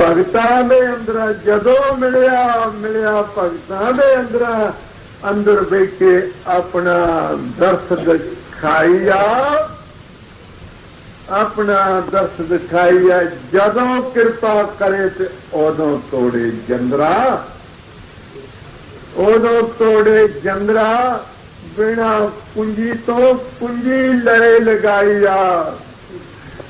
ਭਗਤਾਂ ਦੇ ਅੰਦਰ ਜਦੋਂ ਮਿਲਿਆ ਮਿਲਿਆ ਭਗਤਾਂ ਦੇ ਅੰਦਰ ਅੰਦਰ ਬੈਠੇ ਆਪਣਾ ਦਰਸ ਦਿਖਾਈਆ। ਆਪਣਾ ਦਰਸ ਦਿਖਾਈਆ, ਜਦੋਂ ਕਿਰਪਾ ਕਰੇ ਤੇ ਉਦੋਂ ਤੋੜੇ ਜੰਦਰਾ। ਉਦੋਂ ਤੋੜੇ ਜੰਦਰਾ, ਬਿਨਾ ਕੁੰਜੀ ਤੋਂ ਕੁੰਜੀ ਲੜੇ ਲਗਾਈਆ।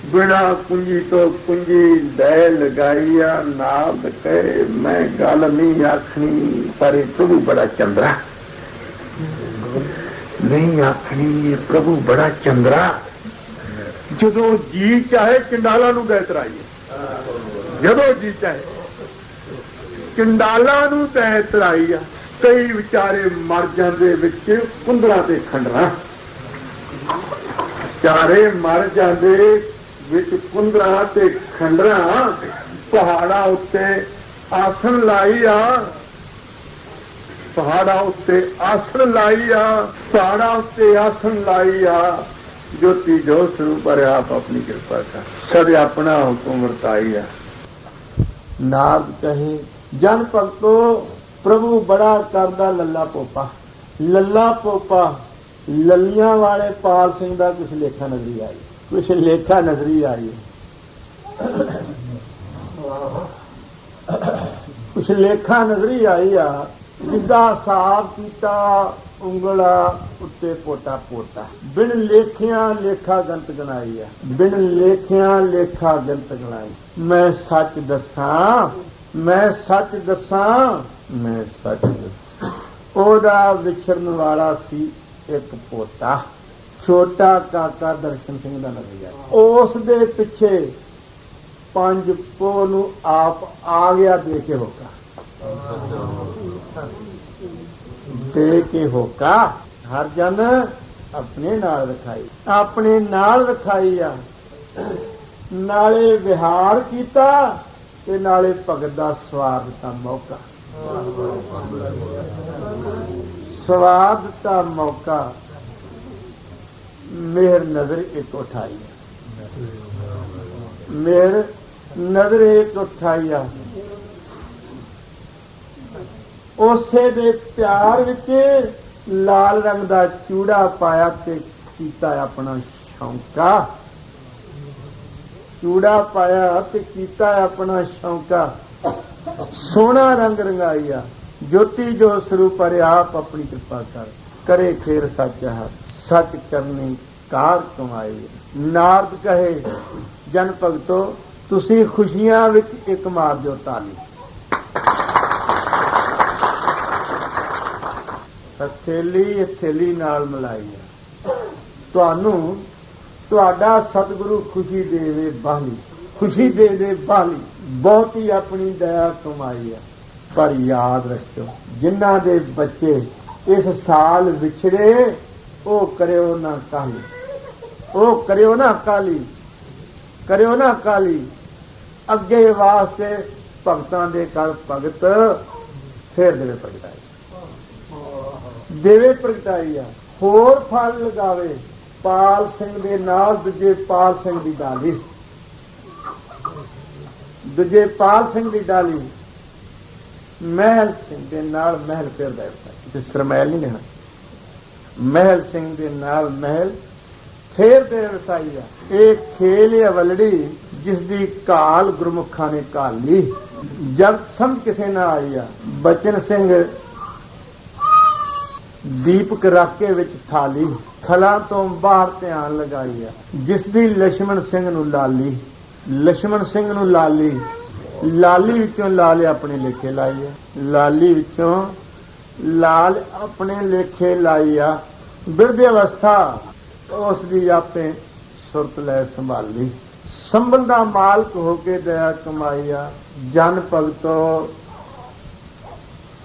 ਬਿਨਾ ਕੁੰਜੀ ਤੋਂ ਕੁੰਜੀ ਲੈ ਲਗਾਈਆ ਨਾਮ ਕਹੇ ਮੈਂ ਗੱਲ ਨਹੀਂ ਆਖਣੀ, ਪਰ ਇਹ ਪ੍ਰਭੂ ਬੜਾ ਚੰਦਰਾ। ਨਹੀਂ ਆਖਣੀ, ਇਹ ਪ੍ਰਭੂ ਬੜਾ ਚੰਦਰਾ। ਜਦੋਂ ਜੀ ਚਾਹੇ ਚੰਡਾਲਾ ਨੂੰ ਗਏ ਤਰਾਈਏ। ਜਦੋਂ ਜੀ ਚਾਹੇ ਚੰਡਾਲਾ ਨੂੰ ਤੈ ਤਰਾਈ ਆ ਕਈ ਵਿਚਾਰੇ ਮਰ ਜਾਂਦੇ ਵਿੱਚ ਕੁੰਦਰਾ ਤੇ ਖੰਡਰਾ। ਚਾਰੇ ਮਰ ਜਾਂਦੇ ਵਿੱਚ ਕੁੰਦਰਾ ਤੇ ਖੰਡਰਾ, ਪਹਾੜਾ ਉੱਤੇ ਆਸਣ ਲਾਈ ਆ ਪਹਾੜਾ ਉੱਤੇ ਆਸਣ ਲਾਈ ਆ ਪਹਾੜਾ ਉੱਤੇ ਆਸਣ ਲਾਈ ਆ ਜੋਤੀ ਜੋ ਸਰੂਪ ਪਰ ਆਪ ਆਪਣੀ ਕਿਰਪਾ ਕਰ। ਸਦ ਆਪਣਾ ਹੁਕਮ ਵਰਤਾਈ ਆ। ਨਾਦ ਕਹੇ, ਜਨ ਭਗਤੋ, ਪ੍ਰਭੂ ਬੜਾ ਕਰਦਾ ਲੱਲਾ ਪੋਪਾ। ਲੱਲਾ ਪੋਪਾ, ਲੱਲੀਆਂ ਵਾਲੇ ਪਾਲ ਸਿੰਘ ਦਾ ਕੁਛ ਲੇਖਾ ਨਜ਼ਰੀ ਆਈ ਕੁਛ ਲੇਖਾ ਨਜ਼ਰੀ ਆਈ ਕੁਛ ਲੇਖਾ ਨਜ਼ਰੀ ਆਈ ਆ, ਜਿਸਦਾ ਹਿਸਾਬ ਕੀਤਾ, ਉਂਗਲਾ ਉੱਤੇ ਪੋਟਾ ਪੋਟਾ। ਬਿਨ ਲੇਖਿਆਂ ਲੇਖਾ ਗੰਤ ਗਣਾਈ ਆ। ਬਿਨ ਲੇਖਿਆਂ ਲੇਖਾ ਗੰਤ ਗਣਾਈ। ਮੈਂ ਸੱਚ ਦੱਸਾਂ, ਮੈਂ ਸੱਚ ਦੱਸਾਂ, ਮੈਂ ਸੱਚ ਦੱਸਾਂ। ਉਹਦਾ ਵਿਛੜਨ ਵਾਲਾ ਸੀ ਇੱਕ ਪੋਤਾ ਛੋਟਾ ਕਾਕਾ ਦਰਸ਼ਨ ਸਿੰਘ ਦਾ ਨਜ਼ਰੀਆ ਉਸ ਦੇ ਪਿੱਛੇ ਪੰਜ ਪੋ ਨੂੰ ਆਪ ਆ ਗਿਆ ਦੇ ਕੇ ਹੋਕਾ। ਦੇ ਕੇ ਹੋਕਾ। ਹਰ ਜਨ ਆਪਣੇ ਨਾਲ ਰਖਾਈ। ਆਪਣੇ ਨਾਲ ਰਖਾਈ ਆ। ਨਾਲੇ ਵਿਹਾਰ ਕੀਤਾ ਤੇ ਨਾਲੇ ਭਗਤ ਦਾ ਸਵਾਦ ਦਿੱਤਾ ਮੌਕਾ। ਸਵਾਦ ਦਿੱਤਾ ਮੌਕਾ। ਮੇਰ ਨਜ਼ਰ ਇੱਕ ਉਠਾਈ ਮੇਰ ਨਜ਼ਰ ਇੱਕ ਉਠਾਈ ਉਸੇ ਦੇ ਪਿਆਰ ਵਿੱਚ ਲਾਲ ਰੰਗ ਦਾ ਚੂੜਾ ਪਾਇਆ ਤੇ ਕੀਤਾ ਆਪਣਾ ਸ਼ੌਂਕਾ। ਚੂੜਾ ਪਾਇਆ ਤੇ ਕੀਤਾ ਆਪਣਾ ਸ਼ੌਂਕਾ। ਸੋਹਣਾ ਰੰਗ ਰੰਗਾਈਆ ਜੋਤੀ ਜੋ ਸਰੂਪ ਹਰਿ ਆਪ ਆਪਣੀ ਕਿਰਪਾ ਕਰ। ਕਰੇ ਖੇਰ ਸੱਚ ਹਰ ਸੱਚ ਕਰਨੀ ਕਾਰ ਕਮਾਈ ਨਾਰਦ ਕਹੇ, ਜਨ ਭਗਤੋ, ਤੁਸੀਂ ਖੁਸ਼ੀਆਂ ਵਿੱਚ ਇੱਕ ਮਾਰ ਦਿਓ ਤਾਲੀ। ਹਥੇਲੀ ਹਥੇਲੀ ਨਾਲ ਮਿਲਾਈ ਹੈ ਤੁਹਾਨੂੰ ਤੁਹਾਡਾ ਸਤਿਗੁਰੂ ਖੁਸ਼ੀ ਦੇਵੇ ਬਾਹਲੀ। ਖੁਸ਼ੀ ਦੇ ਦੇ ਬਾਹਲੀ। ਬਹੁਤੀ ਆਪਣੀ ਦਇਆ ਕਮਾਈ ਹੈ ਪਰ ਯਾਦ ਰੱਖਿਓ, ਜਿਨ੍ਹਾਂ ਦੇ ਬੱਚੇ ਇਸ ਸਾਲ ਵਿਛੜੇ ਉਹ ਕਰਿਓ ਨਾ ਕਾਲੀ ਉਹ ਕਰਿਓ ਨਾ ਕਾਲੀ ਕਰਿਓ ਨਾ ਕਾਲੀ ਅੱਗੇ ਵਾਸਤੇ ਭਗਤਾਂ ਦੇ ਕਰ ਭਗਤ ਫੇਰ ਦੇਵੇ ਪ੍ਰਗਟਾਈ। ਦੇਵੇ ਪ੍ਰਗਟਾਈ ਆ। ਹੋਰ ਫਲ ਲਗਾਵੇ। ਪਾਲ ਸਿੰਘ ਦੇ ਨਾਲ ਦੂਜੇ ਪਾਲ ਸਿੰਘ ਦੀ ਡਾਲੀ। ਦੂਜੇ ਪਾਲ ਸਿੰਘ ਦੀ ਡਾਲੀ। ਮਹਿਲ ਸਿੰਘ ਦੇ ਨਾਲ ਮਹਿਲ ਫੇਰ ਦਾ ਜਿਸ ਤਰ੍ਹਾਂ ਮਹਿਲ ਨਹੀਂ ਲੈਣਾ ਮਹਿਲ ਸਿੰਘ ਦੇ ਨਾਲ ਮਹਿਲ, ਫੇਰ ਤੇ ਰਸਾਈਆ ਇਹ ਖੇਲ ਅਵਲੜੀ ਜਿਸ ਦੀ ਕਾਲ ਗੁਰਮੁਖਾਂ ਨੇ ਕਾਲੀ ਜਦ ਸਮਝ ਕਿਸੇ ਨਾ ਆਈਆ ਬਚਨ ਸਿੰਘ ਦੀਪਕ ਰਾਕੇ ਵਿੱਚ ਥਾਲੀ ਥਲਾ ਤੋਂ ਬਾਹਰ ਧਿਆਨ ਲਗਾਈਆ ਜਿਸ ਦੀ ਲక్ష్మణ ਸਿੰਘ ਨੂੰ ਲਾਲੀ ਲక్ష్మణ ਸਿੰਘ ਨੂੰ ਲਾਲੀ ਲਾਲੀ ਵਿੱਚੋਂ ਲਾਲ ਆਪਣੇ ਲੇਖੇ ਲਾਈ ਆ, ਲਾਲੀ ਵਿੱਚੋਂ ਲਾਲ ਆਪਣੇ ਲੇਖੇ ਲਾਈ ਆ। ਬਿਰਧ ਅਵਸਥਾ ਉਸ ਦੀ ਆਪੇ ਸੁਰਤ ਲੈ ਸੰਭਾਲੀ। ਸੰਭਲ ਦਾ ਮਾਲਕ ਹੋ ਕੇ ਦਇਆ ਕਮਾਈ ਆ ਜਨ ਭਗਤੋ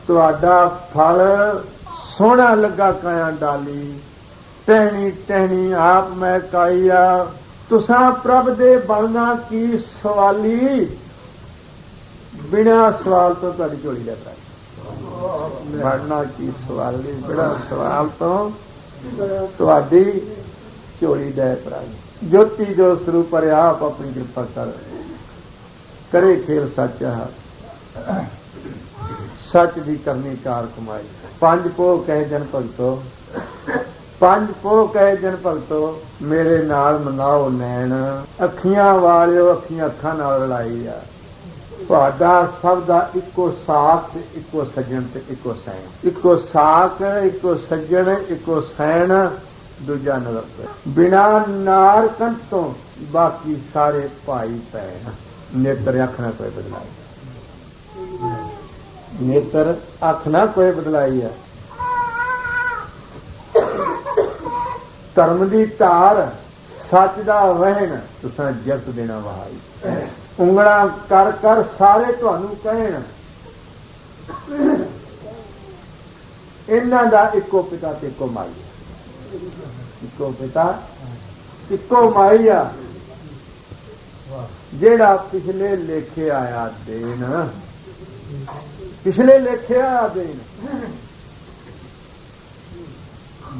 ਤੁਹਾਡਾ ਫਲ ਸੋਹਣਾ ਲੱਗਾ ਕਾਇਆ ਡਾਲੀ। ਟਹਿਣੀ ਟਹਿਣੀ ਆਪ ਮੈਂ ਕਾਈਆ ਤੁਸਾਂ ਪ੍ਰਭ ਦੇ ਬਣਨਾ ਕੀ ਸਵਾਲੀ? ਬਿਨਾ ਸਵਾਲ ਤੋਂ ਤੁਹਾਡੀ ਝੋਲੀ ਦਾ ਪ੍ਰਾਈ ਬਣਨਾ ਕੀ ਸਵਾਲੀ? ਬਿਨਾ ਸਵਾਲ ਤੋਂ ਤੁਹਾਡੀ ਝੋਲੀ ਦਾ ਪ੍ਰਾਈ ਜੋਤੀ ਜੋ ਸਰੂਪ ਪਰ ਆਪ ਆਪਣੀ ਕਿਰਪਾ ਕਰ। ਕਰੇ ਖੇਲ ਸੱਚ ਹੈ ਸੱਚ ਦੀ ਕਰਨੀ ਕਾਰ ਕਮਾਈ। ਪੰਜ ਪੋ ਕਹਿ ਜਨ ਭਗਤੋ। ਪੰਜ ਪੋ ਕਹਿ ਜਨ ਭਗਤੋ, ਮੇਰੇ ਨਾਲ ਮਨਾਓ ਨੈਣ। ਅੱਖੀਆਂ ਵਾਲਿਓ ਅੱਖੀਆਂ ਅੱਖਾਂ ਨਾਲ ਲੜਾਈ ਆ। ਤੁਹਾਡਾ ਸਭ ਦਾ ਇੱਕੋ ਸਾਥ ਇੱਕੋ ਸੱਜਣ ਤੇ ਇੱਕੋ ਸੈਣ ਇੱਕੋ ਸਾਥ, ਇੱਕੋ ਸੱਜਣ, ਇੱਕੋ ਸੈਣ ਦੂਜਾ ਨਜ਼ਰ ਬਿਨਾ ਨਾਰ ਕੰਠ ਤੋਂ ਬਾਕੀ ਸਾਰੇ ਭਾਈ ਭੈਣ। ਨੇਤਰ ਅੱਖ ਨਾ ਕੋਈ ਬਦਲਾਈ। ਨੇਤਰ ਅੱਖ ਨਾ ਕੋਈ ਬਦਲਾਈ ਹੈ ਧਰਮ ਦੀ ਧਾਰ, ਸੱਚ ਦਾ ਵਹਿਣ, ਤੁਸਾਂ ਜਗਤ ਦੇਣਾ ਵਹਾਈ। ਉਂਗਲਾਂ ਕਰ ਕਰ ਸਾਰੇ ਤੁਹਾਨੂੰ ਕਹਿਣ। ਇਹਨਾਂ ਦਾ ਇੱਕੋ ਪਿਤਾ ਤੇ ਇੱਕੋ ਮਾਈ ਇੱਕੋ ਪਿਤਾ, ਇੱਕੋ ਮਾਈ ਆ। ਜਿਹੜਾ ਪਿਛਲੇ ਲੇਖੇ ਆਇਆ ਦੇਣ। ਪਿਛਲੇ ਲੇਖੇ ਆਇਆ ਦੇਣ।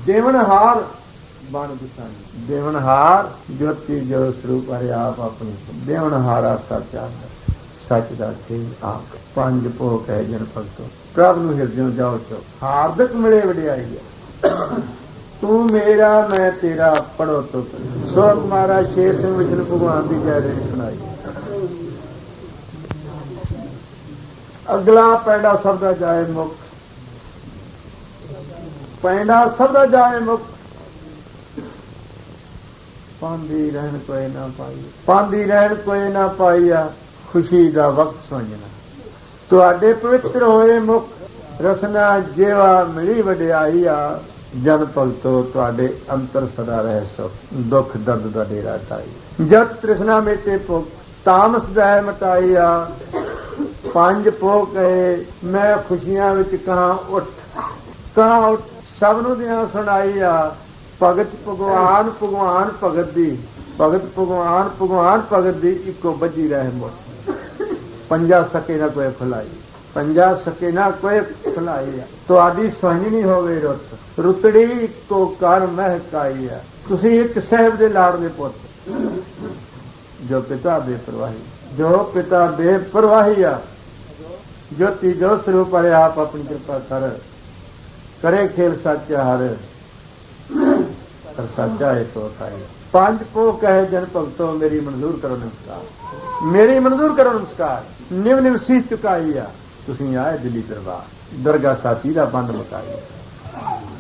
ਦੇਨ ਹਾਰ ਬਣ ਗੁਸਾਨੀ ਦੇਵਨਹਾਰ ਜੋਤੀ ਜੋ ਸਰੂਪ ਹਰਿ ਆਪ ਆਪਣੀ। ਦੇਵਨਹਾਰਾ ਸੱਚਾ ਸੱਚ ਦਾ ਖੇ ਆਪ। ਪੰਜ ਭੋਗ ਹੈ ਜਨ ਭਗਤੋ। ਪ੍ਰਭ ਨੂੰ ਹਿਰਦਿਓ ਜਾਓ ਚੋ ਹਾਰਦਿਕ ਮਿਲੇ ਵਡਿਆਈ ਹੈ। ਤੂੰ ਮੇਰਾ, ਮੈਂ ਤੇਰਾ ਪੜੋ ਤੋ ਸੋ ਮਹਾਰਾਜ, ਸ਼ੇਰ ਸਿੰਘ ਵਿਸ਼ਨ ਭਗਵਾਨ ਦੀ ਜੈ ਰੇਣੀ ਸੁਣਾਈ। ਅਗਲਾ ਪੈਂਡਾ ਸਭ ਦਾ ਜਾਏ ਮੁਖ। ਪੈਂਡਾ ਸਭ ਦਾ ਜਾਏ ਮੁਖ। ਪਾਂਦੀ ਰਹਿਣ ਕੋਈ ਨਾ ਪਾਈ। ਪਾਂਦੀ ਰਹਿਣ ਕੋਈ ਨਾ ਪਾਈਆ ਖੁਸ਼ੀ ਦਾ ਵਕਤ ਸਮਝਣਾ ਤੁਹਾਡੇ ਪਵਿੱਤਰ ਹੋਏ ਮੁਖ ਰਸਨਾ ਜੇਵਾ ਮਿਲੀ ਵਡਿਆਈ ਆ, ਜਨ ਭਗਤੋ ਤੁਹਾਡੇ ਅੰਤਰ ਸਦਾ ਰਹੇ ਸੋ ਦੁੱਖ ਦਰਦ ਦਾ ਡੇਰਾ ਟਾਈ ਜਦ ਤ੍ਰਿਸ਼ਨਾ ਮੇਟੇ ਭੁਖ ਤਾਮਸ ਦਾ ਮਟਾਈ ਆ। ਪੰਜ ਪੋ ਕਹੇ, ਮੈਂ ਖੁਸ਼ੀਆਂ ਵਿੱਚ ਕਹਾ ਉੱਠ। ਕਹਾ ਉੱਠ, ਸਭ ਨੂੰ ਦਿਆਂ ਸੁਣਾਈ ਆ ਭਗਤ ਭਗਵਾਨ ਭਗਵਾਨ ਭਗਤ ਦੀ, ਭਗਤ ਭਗਵਾਨ ਭਗਵਾਨ ਭਗਤ ਦੀ ਇੱਕੋ ਬੱਜੀ ਰਹੇ ਮੁੱਠ। ਪੰਜਾ ਸਕੇ ਨਾ ਕੋਈ ਫਲਾਈ, ਪੰਜਾ ਸਕੇ ਨਾ ਕੋਈ ਫਲਾਈ ਤੁਹਾਡੀ ਨਹੀਂ ਹੋਵੇ ਰੁੱਤ, ਰੁਤੜੀ ਇੱਕੋ ਕਰ ਮਹਿਕਾਈ ਆ। ਤੁਸੀਂ ਇੱਕ ਸਹਿਬ ਦੇ ਲਾੜਲੇ ਪੁੱਤ। ਜੋ ਪਿਤਾ ਬੇਪਰਵਾਹੀ, ਜੋ ਪਿਤਾ ਬੇਪਰਵਾਹੀ ਆ, ਜੋਤੀ ਜੋ ਸਰੂਪ ਹਰਿ ਆਪ ਆਪਣੀ ਕਿਰਪਾ ਕਰ, ਕਰੇ ਖੇਲ ਸੱਚ ਹਰ। ਪਰ ਸੱਚਾ ਹੈ ਤੋ ਕਾਈ ਪੰਜ ਪੋ ਕਹੇ ਜਨ ਭਗਤੋ, ਮੇਰੀ ਮਨਜ਼ੂਰ ਕਰੋ ਨਮਸਕਾਰ। ਮੇਰੀ ਮਨਜ਼ੂਰ ਕਰੋ ਨਮਸਕਾਰ। ਨਿਵ ਨਿਵ ਸੀਸ ਚੁਕਾਈ ਆ ਤੁਸੀਂ ਆਏ ਦਿੱਲੀ ਦਰਬਾਰ। ਦਰਗਾ ਸਾਥੀ ਦਾ ਬੰਦ ਮਕਾਈ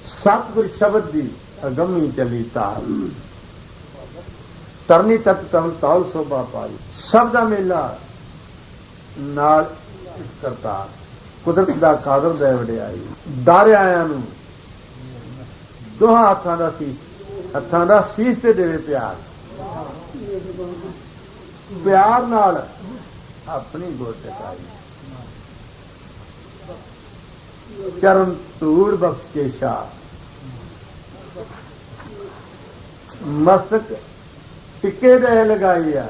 ਸਤਿਗੁਰ ਸ਼ਬਦ ਦੀ ਅਗੰਮੀ ਚਲੀ ਤਾਲ। ਤਰਨੀ ਤਤ ਤਮ ਤੌਲ ਸੋਭਾ ਪਾਈ। ਸਭ ਦਾ ਮੇਲਾ ਨਾਲ ਕਰਤਾ। ਕੁਦਰਤ ਦਾ ਕਾਦਰ ਦਾ ਵਡਿਆਈ। ਦਾਰਿਆਂ ਨੂੰ ਦੋਹਾਂ ਹੱਥਾਂ ਦਾ ਸੀ ਹੱਥਾਂ ਦਾ ਸੀਸ ਤੇ ਦੇਵੇ ਪਿਆਰ। ਪਿਆਰ ਨਾਲ ਆਪਣੀ ਗੋਦ ਚਰਨ ਧੂੜ ਬਖਸ਼ ਕੇ ਸ਼ਾ ਮਸਤਕ ਟਿੱਕੇ ਦੇ ਲਗਾਈ ਆ।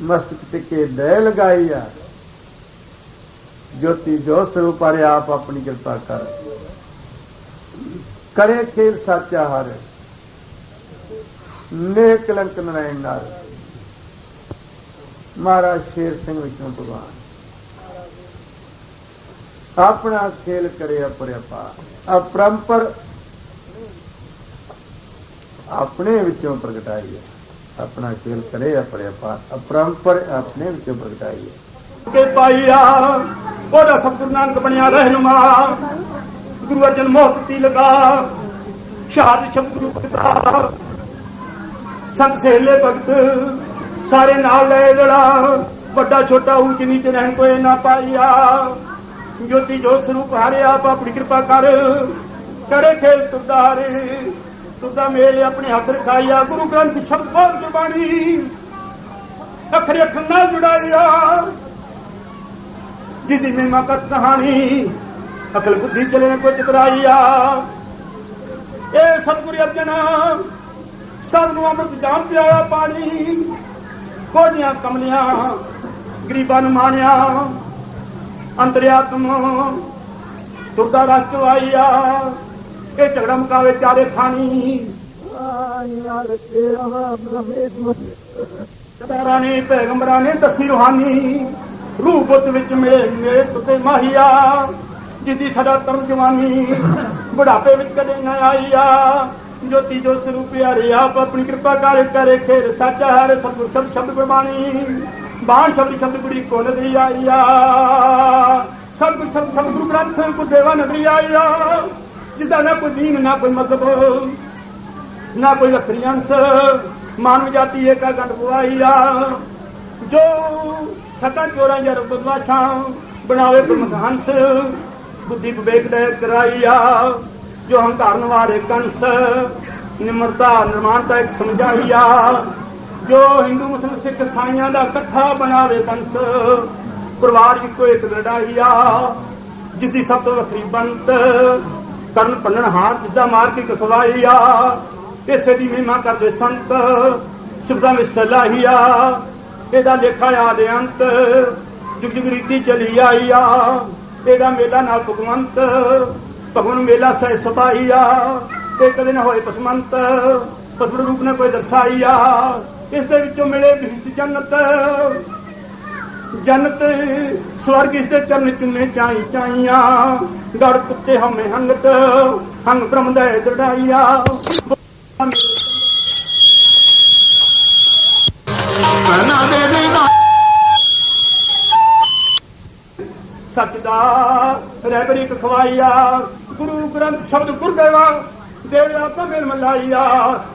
ਮਸਤਕ ਟਿੱਕੇ ਦੇ ਲਗਾਈ ਆ। ਜੋਤੀ ਜੋਤ ਸਰੂਪ ਹਰਿ ਆਪਣੀ ਕਿਰਪਾ ਕਰ। ਕਰੇ ਖੇਲ ਸਾਚਾ ਹਰ। ਨੇ ਕਲੰਕ ਨਰਾਇਣ ਨਾਲ ਮਹਾਰਾਜ ਸ਼ੇਰ ਸਿੰਘ ਵਿਸ਼ਨੂੰ ਭਗਵਾਨ। ਆਪਣਾ ਖੇਲ ਕਰੇ ਅਪਰਿਪਾ ਅਪਰੰਪਰ ਆਪਣੇ ਵਿੱਚੋਂ ਪ੍ਰਗਟਾਈ ਹੈ। ਆਪਣਾ ਖੇਲ ਕਰੇ ਅਪਰਿਪਾ ਅਪਰੰਪਰ ਆਪਣੇ ਵਿੱਚੋਂ ਪ੍ਰਗਟਾਈ ਹੈ। ਕੇ ਪਾਈਆ ਉਹਦਾ ਸਤਿਗੁਰੂ ਨਾਨਕ ਬਣਿਆ ਰਹਿਨੁਮਾ। ਗੁਰੂ ਅਰਜਨ ਮੋਹਤੀ ਲਗਾ, ਸ਼ਾਦ ਸ਼ਬਦ ਗੁਰੂ ਭਗਤਾ ਸੰਤ ਸੇਲੇ ਭਗਤ, ਸਾਰੇ ਨਾਲ ਲੈ ਲੜਾ ਵੱਡਾ ਛੋਟਾ ਉੱਚ ਨੀਚ ਰਹਿਣ ਕੋਈ ਨਾ ਪਾਈਆ ਜੋਤੀ ਜੋ ਸਰੂਪ ਹਾਰੇ ਆਪ ਆਪਣੀ ਕਿਰਪਾ ਕਰ, ਕਰੇ ਖੇਲ ਤੁਦਾਰੇ ਤੁਦਾ ਮੇਰੇ ਆਪਣੇ ਹੱਥ ਰਖਾਈਆ ਗੁਰੂ ਗ੍ਰੰਥ ਸ਼ਬਦ ਬੋਲ ਗੁਰਬਾਣੀ ਅੱਖਰ ਅੱਖਰ ਨਾਲ ਜੁੜਾਈਆ ਜਿਹਦੀ ਮਹਿਮਾ ਕਤ ਕਹਾਣੀ ਅਕਲ ਬੁੱਧੀ ਚਲੇ ਕੋ ਚਤਰਾਈਆ ਇਹ ਸਤਿਗੁਰੂ ਅਰਜਨ, ਸਭ ਨੂੰ ਅੰਮ੍ਰਿਤ ਜਾਨ ਪਿਆਇਆ ਪਾਣੀ ਕੋਝੀਆਂ ਕਮਲੀਆਂ, ਗਰੀਬਾਂ ਨੂੰ ਮਾਣਿਆ। ਅੰਤਰਿਆਤਮ ਤੁਰਦਾ ਰਸ ਆਈਆ। ਇਹ ਝਗੜਾ ਮੁਕਾਵੇ ਚਾਰੇ ਖਾਣੀ। ਸਰਦਾਰਾਂ ਨੇ ਪੈਗੰਬਰਾਂ ਨੇ ਦੱਸੀ ਰੂਹਾਨੀ, ਰੂਪ ਵਿੱਚ ਮਿਲੇ ਮੇਰੇ ਤੁਤੇ ਮਾਹੀਆ। ਜਿੱਦੀ ਸਦਾ ਤਰਮ ਜਵਾਨੀ। ਬੁਢਾਪੇ ਵਿੱਚ ਕਦੇ ਨਾ ਆਈ ਆ। ਜੋਤੀ ਜੋ ਸਰੂਪ ਪਿਆਰੇ ਆਪ ਆਪਣੀ ਕਿਰਪਾ ਕਰ ਕਰੇ। ਖੇਰ ਸੱਚਾ ਹਰ ਸਤਿਗੁਰ ਸ਼ਬਦ ਸ਼ਬਦ ਗੁਰਬਾਣੀ। ਬਾਣ ਸ਼ਬਦ ਸ਼ਬਦ ਗੁਰੀ ਕੋ ਨਦਰੀ ਆਈ ਆ। ਸਤਿਗੁਰ ਸ਼ਬਦ ਸ਼ਬਦ ਗੁਰੂ ਗ੍ਰੰਥ ਕੋ ਦੇਵਾ ਨਦਰੀ ਆਈ ਆ। ਜਿਸਦਾ ਨਾ ਕੋਈ ਦੀਨ, ਨਾ ਕੋਈ ਮਤਲਬ, ਨਾ ਕੋਈ ਵੱਖਰੀ ਅੰਸ਼। ਮਾਨਵ ਜਾਤੀ ਏਕਾ ਗੰਢ ਪੁਆਈ ਆ। ਜੋ ਠੱਗਾ ਚੋਰਾਂ ਜਰ ਬਦਮਾਸ਼ਾਂ ਬਣਾਵੇ ਗੁਰਮੁਖ ਹੰਸ ਬੁੱਧੀ ਵਿਵੇਕ ਦੇ ਕਰਾਈ ਜੋ ਹੰਕਾਰ ਨਵਾਰੇ ਕੰਸ ਨਿਮਰਤਾ ਨਿਰਮਾਨਤਾ ਇੱਕ ਸਮਝਾਈ ਜੋ ਹਿੰਦੂ ਮੁਸਲਮਾਨ ਸਿੱਖ ਸਾਈਆਂ ਦਾ ਇਕੱਠਾ ਬਣਾਵੇ ਕੰਸ, ਪਰਿਵਾਰ ਇੱਕੋ ਇੱਕ ਲੜਾਈ ਜਿਸ ਦੀ ਸਭ ਤੋਂ ਵੱਖਰੀ ਬੰਤ, ਕਰਨ ਪੰਨਣ ਹਾਰ ਜਿਸ ਦਾ ਮਾਰ ਕੇ ਕਖਵਾਈ ਇਸੇ ਦੀ ਮਹਿਮਾ ਕਰਦੇ ਸੰਤ, ਸ਼ਬਦਾਂ ਵਿੱਚ ਸਲਾਹੀ ਆ ਇਹਦਾ ਲੇਖਾ ਆ ਆਦ ਅੰਤ, ਜੁਗ ਜੁਗ ਰੀਤੀ ਚਲੀ ਆਈ ਆ ਮੇਲਾ ਨਾਲ ਭਗਵੰਤ, ਭਗਵਨ ਮੇਲਾ ਸਹਿ ਸਬਾਈ ਆ ਕਦੇ ਨਾ ਹੋਏ ਪਸਮੰਤ ਪਸਮਨ ਰੂਪ ਨੇ ਕੋਈ ਦਰਸਾਈ ਆ ਇਸ ਦੇ ਵਿੱਚੋਂ ਮਿਲੇ ਬਿਹਤ ਜੰਨਤ। ਜਨਤ ਸਵਰਗ ਇਸ ਦੇ ਚਰਨ ਚੁੰਨੇ ਚਾਈ ਚਾਈਆਂ ਗੜ ਕੁੱਤੇ ਹਮੇ ਹੰਗਤ, ਹੰਗ ਬ੍ਰਹਮ ਦਾ ਦੜਾਈਆ ਸੱਚ ਦਾ ਰਹਿਬਰੀ ਖਵਾਈਆ ਗੁਰੂ ਗ੍ਰੰਥ ਸ਼ਬਦ ਗੁਰਦੇਵਾ, ਦੇਵਿਆ ਭਗਨ ਮਲਾਈਆ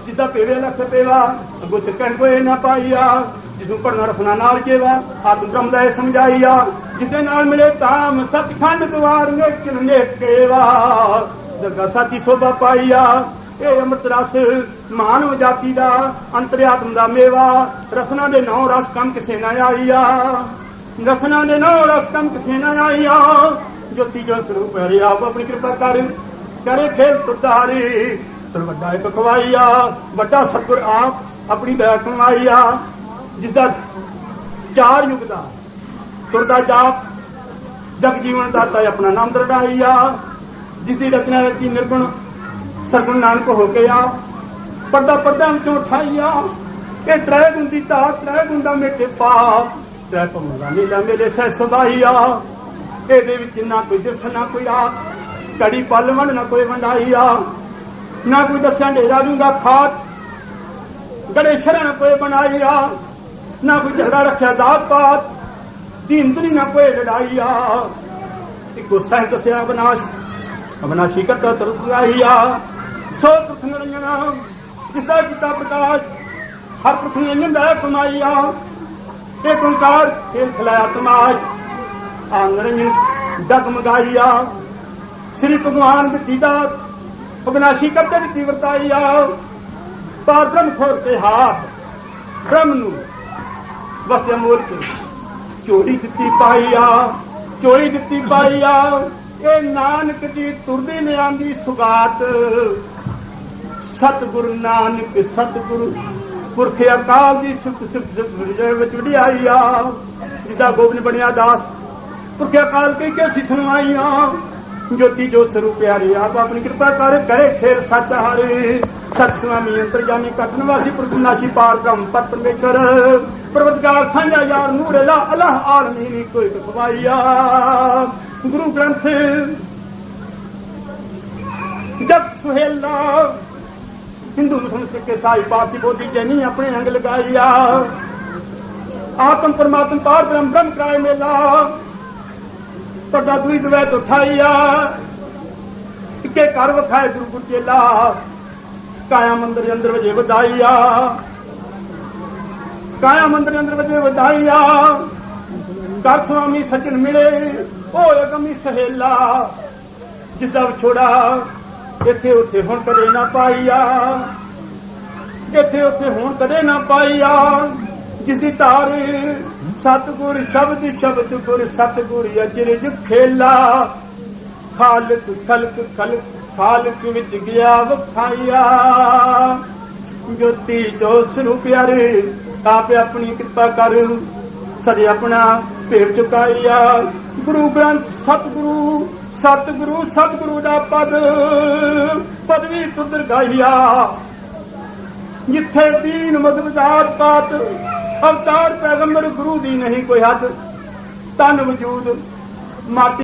ਜਿਸਦਾ ਪੇਵੇ ਲਖ ਪੇਵਾ, ਗੁੱਛ ਕਹਿ ਕੋਈ ਨਾ ਪਾਈਆ ਜਿਸ ਨੂੰ ਪੜਨਾ ਰਸਨਾ ਨਾਲ ਜੇਵਾ, ਆਤਮ ਬ੍ਰਹਮ ਦਾ ਸਮਝਾਈਆ ਜਿਸਦੇ ਨਾਲ ਮਿਲੇ ਤਾਮ ਸਤਖੰਡ ਦਵਾਰ ਨੇ ਕਿਰਨੇ ਕੇਵਾ ਦਰਗਾ ਸਾਚੀ ਸੋਭਾ ਪਾਈਆ ਇਹ ਅੰਮ੍ਰਿਤ ਰਸ ਮਾਨਵ ਜਾਤੀ ਦਾ, ਅੰਤਰਿਆਤਮ ਦਾ ਮੇਵਾ। ਰਸਨਾ ਦੇ ਨੌ ਰਸ ਕੰਮ ਕਿਸੇ ਨਾ ਆਈਆ ਨਸਨਾ ਦੇ ਨਾਲ ਰਸ ਕੰਮ ਕਿਸੇ ਜੋਤੀ ਜੋ ਸਰੂਪ ਹੈ ਆਪਣੀ ਕਿਰਪਾ ਕਰ ਕਰੇ ਖੇਲ ਤੁਦਾਰੀ ਤਰ ਵੱਡਾ ਇੱਕ ਖਵਾਈਆ ਵੱਡਾ ਸਤਿਗੁਰ ਆਪ ਆਪਣੀ ਦਇਆ ਕਮਾਈਆ ਜਿਸ ਦਾ ਚਾਰ ਯੁਗ ਦਾ ਤੁਰਦਾ ਜਾਪ, ਜਗ ਜੀਵਨ ਦਾਤਾ ਆਪਣਾ ਨਾਮ ਦਰੜਾਈਆ ਜਿਸ ਦੀ ਰਚਨਾ ਰਚੀ ਨਿਰਗੁਣ ਸਰਗੁਣ ਨਾਨਕ ਹੋ ਕੇ ਆ। ਪਰਦਾ ਪਰਦਾ ਵਿੱਚੋਂ ਉਠਾਈਆ ਇਹ ਤ੍ਰੈ ਗੁਣ ਦੀ ਤ੍ਰੈ ਗੁਣ ਦਾ ਪਾਪ। ਤ੍ਰੈ ਭਮਰਾ ਨੀਲਾ ਮੇਰੇ ਸਹਿ ਸਦਾਈਆ ਇਹਦੇ ਵਿੱਚ ਨਾ ਕੋਈ ਦਿਵਸ ਨਾ ਕੋਈ ਰਾਤ। ਕੜੀ ਪਲ ਵੰਡ ਨਾ ਕੋਈ ਵੰਡਾਈਆ ਨਾ ਕੋਈ ਦੱਸਿਆ ਢੇਰਾ ਜੂਗਾ ਖਾਟ ਗੜੇ ਸ਼ਰਨ ਕੋਈ ਬਣਾਈਆ ਨਾ ਕੋਈ ਝਗੜਾ ਰੱਖਿਆ ਦਾਤ ਪਾਤ। ਦੀਨ ਦੁਨੀ ਨਾ ਕੋਈ ਲੜਾਈਆ ਇੱਕੋ ਸਹਿ ਦੱਸਿਆ ਬਨਾਸ਼ ਅਬਨਾਸ਼ੀ ਕਰਤਾ ਤਰੁਆਈਆ ਸੋ ਤੁਖ ਨਿਰੰਜਨਾ ਜਿਸ ਦਾ ਕੀਤਾ ਪ੍ਰਕਾਸ਼। ਹਰ ਤੁਖ ਨਿਰੰਜਨ ਦਾ ਕਮਾਈਆ ਇਹ ਓੰਕਾਰ ਖੇਲ ਖਲਾਇਆ ਤਮਾਸ਼ ਆ ਨਿਰੰਜਨ ਡਗਮਗਾਈਆ ਸ੍ਰੀ ਭਗਵਾਨ ਦਿੱਤੀ ਦਾਤ ਅਬਨਾਸ਼ੀ ਕਰਤੇ ਦਿੱਤੀ ਵਰਤਾਈਆ ਪਾਰ ਬ੍ਰਹਮ ਖੋਰ ਤੇ ਹਾਥ ਬ੍ਰਹਮ ਨੂੰ ਵਸਿਆ ਮੋਲ ਕੇ ਚੋਰੀ ਦਿੱਤੀ ਪਾਈਆ ਚੋਰੀ ਦਿੱਤੀ ਪਾਈਆ ਇਹ ਨਾਨਕ ਦੀ ਤੁਰਦੀ ਲਿਆਂਦੀ ਸੁਗਾਤ, ਸਤਿਗੁਰੂ ਨਾਨਕ, ਸਤਿਗੁਰੂ ਪੁਰਖ ਅਕਾਲ ਦੀ ਸੁਖ ਸੁਖ ਸੁਖ ਵਿਜੇ ਵਿੱਚ ਵਡਿਆਈ ਆ, ਜਿਸਦਾ ਗੋਬਿੰਦ ਬਣਿਆ ਦਾਸ। ਪੁਰਖ ਅਕਾਲ ਕੇ ਕੇ ਸੀ ਸੁਣਵਾਈਆਂ। ਜੋਤੀ ਜੋ ਸਰੂਪ ਪਿਆਰੇ, ਆਪ ਆਪਣੀ ਕਿਰਪਾ ਕਰ ਕਰੇ ਖੇਰ ਸੱਚ ਹਾਰੇ। ਸਤ ਸੁਆਮੀ ਅੰਤਰਜਾਮੀ ਕਟਨ ਵਾਸੀ ਪ੍ਰਗੁਨਾਸ਼ੀ ਪਾਰ ਬ੍ਰਹਮ ਪਰ ਪਰਮੇਸ਼ਰ। ਪਰਵਤਗਾਰ ਸਾਂਝਾ ਯਾਰ ਨੂਰ ਅਲਾ ਅਲਾਹ ਆਲਮੀਨ ਕੋਈ ਕਖਵਾਈਆ ਗੁਰੂ ਗ੍ਰੰਥ ਜਗ ਸੁਹੇਲਾ ਹਿੰਦੂ ਮੁਸਲਮਾਨ ਸਿੱਖ ਈਸਾਈ ਪਾਰਸੀ ਬੋਧੀ ਜੈਨੀ ਆਪਣੇ ਅੰਗ ਲਗਾਈਆ ਆਤਮ ਪਰਮਾਤਮ ਪਾਰ ਬ੍ਰਹਮ ਬ੍ਰਹਮ ਕਰਾਏ ਮੇਲਾ। ਪਰਦਾ ਦੁਈ ਦਵੈਤ ਉਠਾਈਆ ਇੱਕੇ ਘਰ ਵਖਾਏ ਗੁਰੂ ਗੁਰ ਚੇਲਾ। ਕਾਇਆ ਮੰਦਰ ਅੰਦਰ ਵਜੇ ਵਧਾਈ ਆ। ਕਾਇਆ ਮੰਦਰ ਅੰਦਰ ਵਜੇ ਵਧਾਈਆ ਕਰ ਸੁਆਮੀ ਸੱਜਣ ਮਿਲੇ, ਉਹ ਅਗਮੀ ਸਹੇਲਾ ਜਿਸ ਦਾ ਵਿਛੋੜਾ ਇੱਥੇ ਉੱਥੇ ਹੁਣ ਕਦੇ ਨਾ ਪਾਈਆ। ਇੱਥੇ ਉੱਥੇ ਹੁਣ ਕਦੇ ਨਾ ਪਾਈਆ। ਜਿਸ ਦੀ ਧਾਰ ਸਤਗੁਰ ਸ਼ਬਦ ਸ਼ਬਦ ਗੁਰ ਸਤਗੁਰ ਅਜਰਜ ਖੇਲਾ। ਖਾਲਕ ਖਲਕ ਖਲਕ ਖਾਲਕ ਵਿੱਚ ਗਿਆ ਵਖਾਈਆ। ਜੋਤੀ ਜੋ ਨੂੰ ਪਿਆਰੇ, ਆਪੇ ਆਪਣੀ ਕਿਰਪਾ ਕਰ ਸਦੇ ਆਪਣਾ ਭੇਟ ਚੁਕਾਈਆ। ਗੁਰੂ ਗ੍ਰੰਥ ਸਤਿਗੁਰੂ ਸਤਿਗੁਰੂ ਸਤਿਗੁਰੂ ਦਾ ਪਦ, ਪਦਵੀ ਤੁਦਰ ਗਾਈਆ ਜਿੱਥੇ ਦੀਨ ਮਦਬਦਾਰ ਪਾਤ, ਅਵਤਾਰ ਪੈਗੰਬਰ ਗੁਰੂ ਦੀ ਨਹੀਂ ਕੋਈ ਹੱਦ। ਤਨ ਵਜੂਦ ਮਾਟੀ